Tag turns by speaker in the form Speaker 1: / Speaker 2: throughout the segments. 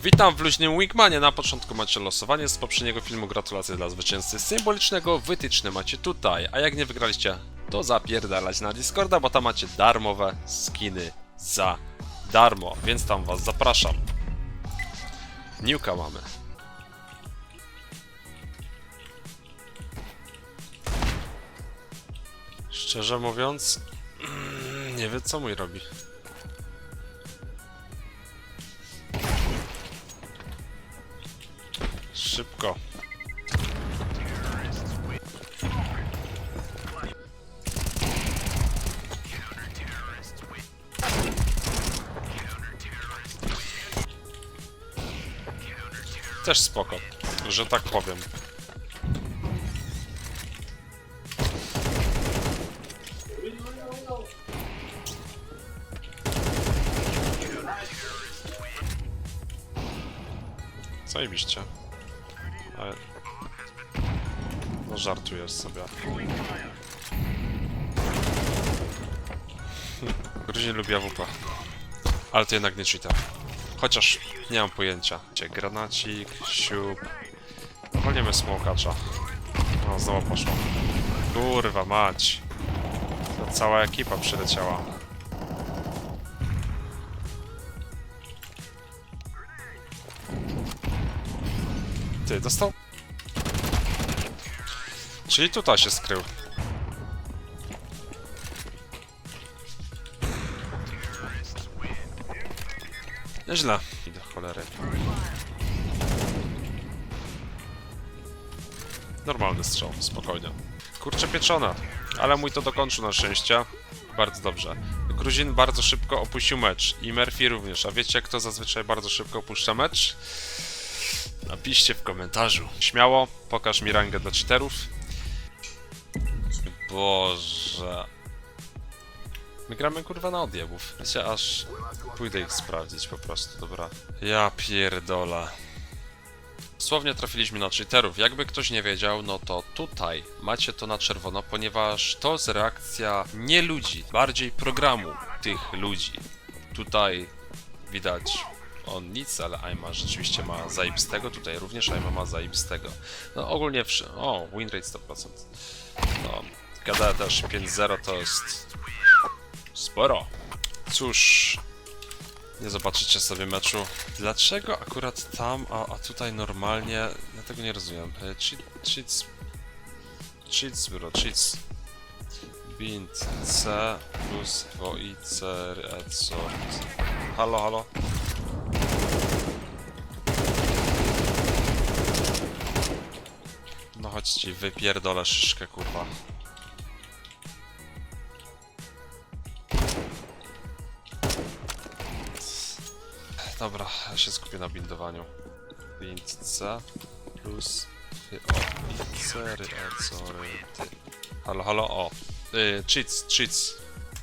Speaker 1: Witam w luźnym Wingmanie. Na początku macie losowanie z poprzedniego filmu. Gratulacje dla zwycięzcy symbolicznego. Wytyczne macie tutaj. A jak nie wygraliście, to zapierdalać na Discorda, bo tam macie darmowe skiny za darmo. Więc tam was zapraszam. Niuka mamy. Szczerze mówiąc, nie wiem co mój robi. Szybko. Też spoko, że tak powiem. Zajebiście. No żartujesz sobie. Gruzin lubi AWP. Ale to jednak nie cheater. Chociaż nie mam pojęcia. Gdzie granacik, siup. Walniemy smokacza. No, znowu poszło. Kurwa mać. To cała ekipa przyleciała. Ty, dostał? Czyli tutaj się skrył. Nieźle. I do cholery. Normalny strzał, spokojnie. Kurczę pieczone, ale mój to dokończył na szczęście. Bardzo dobrze. Gruzin bardzo szybko opuścił mecz i Murphy również. A wiecie kto zazwyczaj bardzo szybko opuszcza mecz? Napiszcie w komentarzu. Śmiało, pokaż mi rangę dla cheaterów. Boże. My gramy kurwa na odjebów. Wiecie, aż pójdę ich sprawdzić po prostu, dobra. Ja pierdola. Dosłownie trafiliśmy na cheaterów. Jakby ktoś nie wiedział, no to tutaj macie to na czerwono, ponieważ to jest reakcja nie ludzi, bardziej programu tych ludzi. Tutaj widać on nic, ale Aima rzeczywiście ma zajebistego, tutaj również Aima ma zajebistego. No ogólnie wszy... O, win rate 100%. No, KD też 5-0 to jest sporo. Cóż, nie zobaczycie sobie meczu. Dlaczego akurat tam, a, a tutaj normalnie? Ja tego nie rozumiem. E, Cheat, cheats... Cheats, bro, cheats. Bint C plus 2i C e, co? Halo, halo? No chodź ci, wypierdolę szyszkę, kurwa. Dobra, ja się skupię na bindowaniu. Bind C plus ty, o, i C, ry, e, co, ry, ty. Halo, halo, o. Y, cheats, cheats.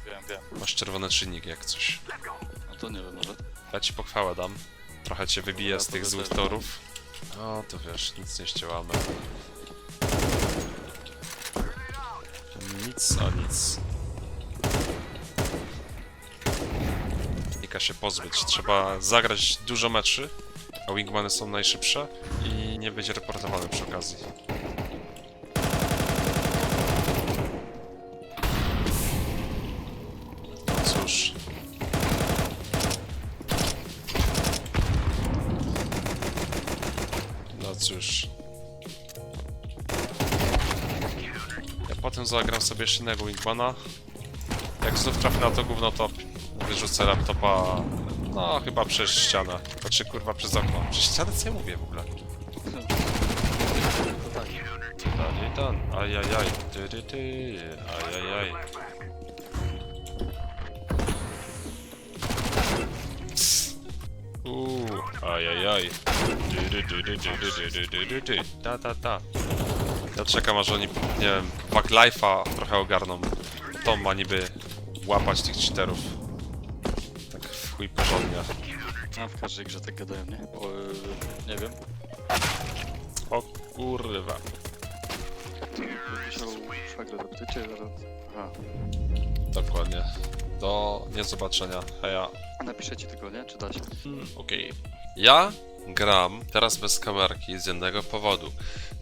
Speaker 2: Wiem, wiem.
Speaker 1: Masz czerwone czynniki jak coś.
Speaker 2: No to nie wiem, może.
Speaker 1: Ja ci pochwałę dam. Trochę cię wybiję
Speaker 2: Dobra,
Speaker 1: z tych złych torów. No to wiesz, nic nie ścięłamy. Nic, a nic. Nika się pozbyć. Trzeba zagrać dużo meczy, a wingmany są najszybsze i nie być reportowany przy okazji. Cóż. No cóż. Ja potem zagram sobie jeszcze innego Wingmana. Jak znów trafię na to gówno, to wyrzucę laptopa. No, chyba przez ścianę. Znaczy, kurwa, przez okno. Przez ścianę co ja mówię w ogóle? Dalej dan. Ajajaj. Ty, ty, ty. Ajajaj. Uuu, ajajaj. Dy, dy, dy, dy, dy, dy, dy, dy, dy. Ta, ta, ta. Ja czekam aż oni, nie wiem, Backlife'a trochę ogarną. To ma niby łapać tych cheaterów. Chuj porządnie.
Speaker 2: A w każdej grze tak gadają, nie? O, yy, nie wiem.
Speaker 1: O kurwa.
Speaker 2: Musiał szwagra dopytacie zaraz. Aha.
Speaker 1: Dokładnie. Do niezobaczenia. Heja.
Speaker 2: A napiszę ci tylko, nie? Czy da się?
Speaker 1: Hmm, Okej. Ja gram teraz bez kamerki z jednego powodu.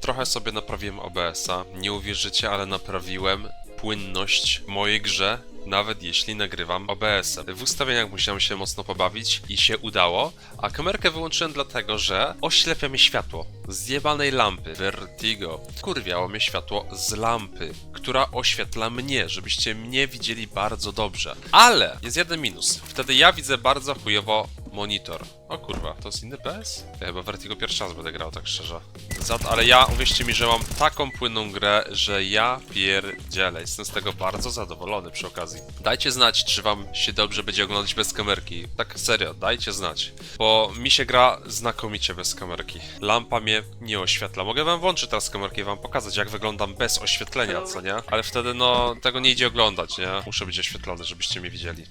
Speaker 1: Trochę sobie naprawiłem OBS-a, nie uwierzycie, ale naprawiłem płynność w mojej grze, nawet jeśli nagrywam OBS-em. W ustawieniach musiałem się mocno pobawić i się udało, a kamerkę wyłączyłem dlatego, że oślepia mnie światło z jebanej lampy Vertigo. Kurwiało mnie światło z lampy, która oświetla mnie, żebyście mnie widzieli bardzo dobrze. Ale jest jeden minus. Wtedy ja widzę bardzo chujowo monitor. O kurwa, to jest inny PS? Ja chyba Vertigo pierwszy raz będę grał, tak szczerze. Zat, ale ja, uwierzcie mi, że mam taką płynną grę, że ja pierdzielę. Jestem z tego bardzo zadowolony przy okazji. Dajcie znać, czy wam się dobrze będzie oglądać bez kamerki. Tak serio, dajcie znać. Bo mi się gra znakomicie bez kamerki. Lampa mnie nie oświetla. Mogę wam włączyć teraz kamerkę i wam pokazać, jak wyglądam bez oświetlenia, co nie? Ale wtedy, no, tego nie idzie oglądać, nie? Muszę być oświetlony, żebyście mnie widzieli.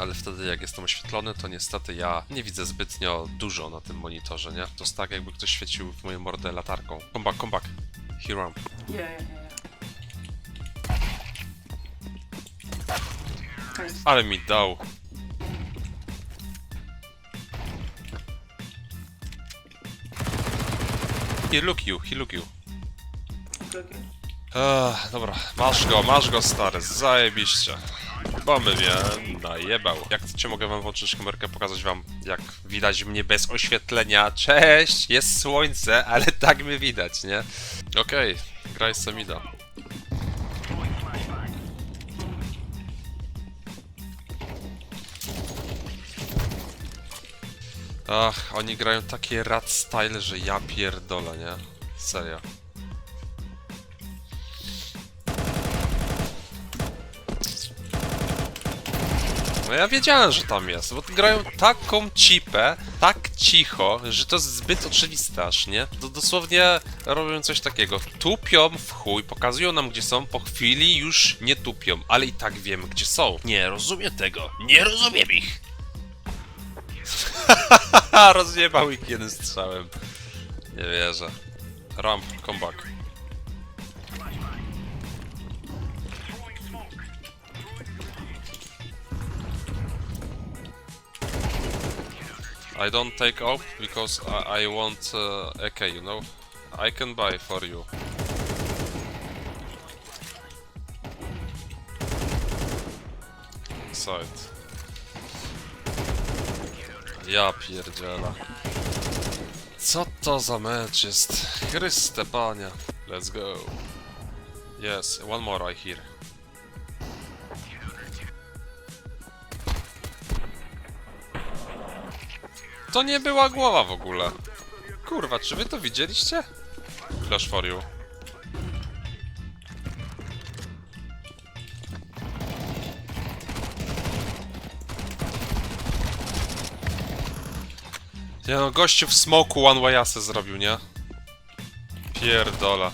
Speaker 1: Ale wtedy jak jestem oświetlony, to niestety ja nie widzę zbytnio dużo na tym monitorze, nie? To jest tak jakby ktoś świecił w moją mordę latarką. Come back, come back. Here I am.
Speaker 3: Yeah, yeah, yeah. Nice.
Speaker 1: Ale mi dał. He look you, he look you.
Speaker 3: Okay.
Speaker 1: Ech, dobra, masz go, masz go stary, zajebiście. Bo mnie najebał. Jak chcecie, mogę wam włączyć kamerkę, pokazać wam, jak widać mnie bez oświetlenia. Cześć! Jest słońce, ale tak mnie widać, nie? Okej, graj Semida. Ach, oni grają takie rad style, że ja pierdolę, nie? Serio. No ja wiedziałem, że tam jest, bo grają taką cipę, tak cicho, że to jest zbyt oczywiste aż, nie? To dosłownie robią coś takiego. Tupią w chuj, pokazują nam gdzie są, po chwili już nie tupią, ale i tak wiemy gdzie są. Nie rozumiem tego, nie rozumiem ich. Rozjebał ich jednym strzałem. Nie wierzę. Ramp, comeback. I don't take off because I, I want uh, AK, you know? I can buy for you. Side. Ja pierdziela. Co to za mecz jest? Chryste panie. Let's go. Yes, one more I hear. To nie była głowa w ogóle. Kurwa, czy wy to widzieliście? Flash for you. Nie no, gościu w smoku one way asy zrobił, nie? Pierdola.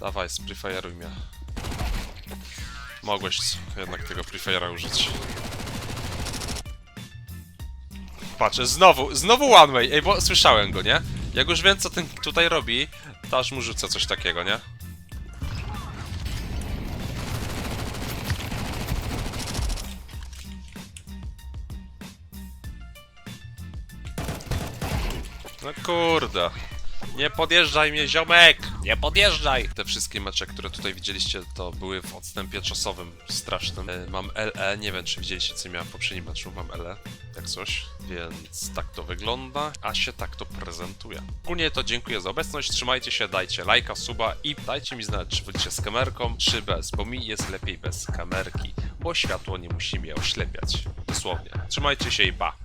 Speaker 1: Dawaj, sprefire'uj mnie. Mogłeś jednak tego prefire'a użyć. Patrzę, znowu, znowu one way, ej, bo słyszałem go, nie? Jak już wiem, co ten tutaj robi, to aż mu rzucę coś takiego, nie? No kurde. Nie podjeżdżaj mnie, ziomek! Nie podjeżdżaj! Te wszystkie mecze, które tutaj widzieliście, to były w odstępie czasowym strasznym. E, Mam LE, nie wiem czy widzieliście co miałem w poprzednim meczu, mam LE, jak coś, więc tak to wygląda, a się tak to prezentuje. Ogólnie to dziękuję za obecność, trzymajcie się, dajcie lajka, suba i dajcie mi znać, czy wolicie z kamerką, czy bez, bo mi jest lepiej bez kamerki, bo światło nie musi mnie oślepiać. Dosłownie. Trzymajcie się i pa!